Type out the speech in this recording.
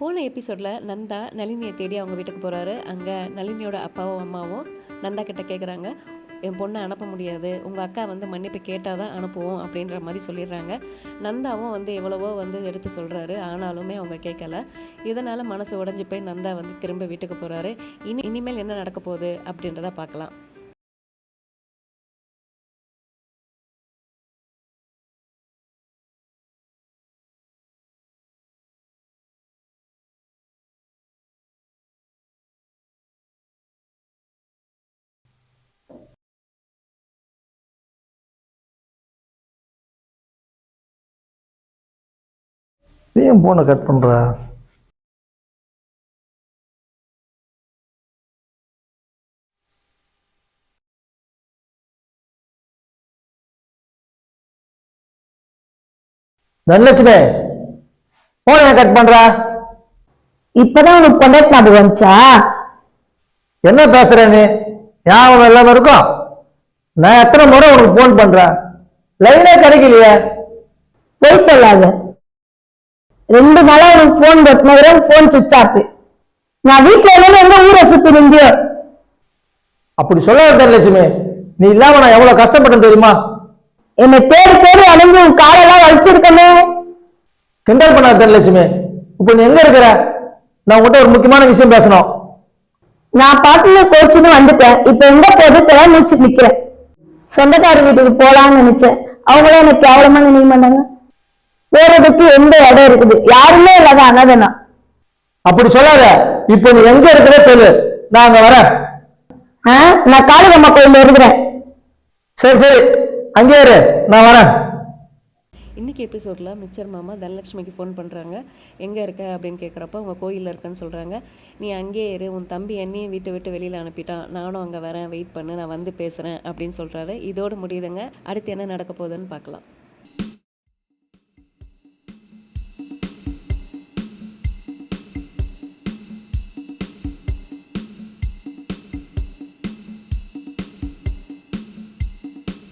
போன எபிசோடில் நந்தா நளினியை தேடி அவங்க வீட்டுக்கு போகிறாரு அங்கே நளினியோட அப்பாவும் அம்மாவும் நந்தா கிட்ட கேட்குறாங்க என் பொண்ணை அனுப்ப முடியாது. உங்கள் அக்கா வந்து மன்னிப்பு கேட்டால் தான் அனுப்புவோம் அப்படின்ற மாதிரி சொல்லிடுறாங்க. நந்தாவும் வந்து எவ்வளவோ வந்து எடுத்து சொல்கிறாரு ஆனாலுமே அவங்க கேட்கல இதனால் மனசு உடஞ்சி போய் நந்தா வந்து திரும்ப வீட்டுக்கு போகிறாரு இனி இனிமேல் என்ன நடக்க போகுது அப்படின்றத பார்க்கலாம். ஏன் போனை கட் பண்ற? தனலட்சுமி போன் கட் பண்ற? இப்பதான் உனக்கு பொண்டாட்டி ஞாபகம் வந்துச்சா? என்ன பேசுற நீ? ஞாபகம் இல்லாம இருக்கும் நான் எத்தனை முறை உனக்கு போன் பண்றேன்? லைனே கிடைக்கலையே. பொய் சொல்லாத. ரெண்டு நாளா உனக்கு போன் பட்டினவரே போன் சுவிச் ஆஃப் நான் வீட்டுல இருந்து எங்க ஊரை சுத்தி நிந்தியோ அப்படி சொல்லாத தனலட்சுமி நீ இல்லாம நான் எவ்வளவு கஷ்டப்பட்டேன் தெரியுமா? என்னை தேடி தேடி அலைஞ்சு உன் காலெல்லாம் வலிச்சிருக்கமே கிண்டல் பண்ணாத தனலட்சுமி இப்போ நீ எங்க இருக்கிற? நான் உங்ககிட்ட ஒரு முக்கியமான விஷயம் பேசணும். நான் பாட்டுல கோச்சுன்னு வந்துட்டேன். இப்ப எங்க போது தெரியாம முடிச்சு நிக்கிறேன். சொந்தக்கார வீட்டுக்கு போலாம்னு நினைச்சேன். அவங்களும் எனக்கு கேவலமா நினைக்க மாட்டாங்க. போறதுக்கு எந்த இடம் இருக்குது? யாருமே இல்லாத அனாதனா. அப்படி சொல்லாத. இப்போ நீ எங்க இருக்கிற சொல்லு. நான் அங்க வரேன். நான் காளிகம்மா கோயில்ல இருக்கிறேன். சரி சரி. அங்கே இரு. நான் வரேன். இன்றைக்கி எபிசோடில் மிச்சர் மாமா தனலட்சுமிக்கு ஃபோன் பண்ணுறாங்க எங்கே இருக்க அப்படின்னு கேட்குறப்ப அவங்க கோயிலில் இருக்கேன்னு சொல்கிறாங்க நீ அங்கேயே இரு. உன் தம்பி என்னையும் வீட்டை விட்டு வெளியில் அனுப்பிட்டான். நானும் அங்கே வரேன். வெயிட் பண்ணு. நான் வந்து பேசுகிறேன் அப்படின்னு சொல்கிறாரு இதோடு முடியுதுங்க. அடுத்து என்ன நடக்க போகுதுன்னு பார்க்கலாம்.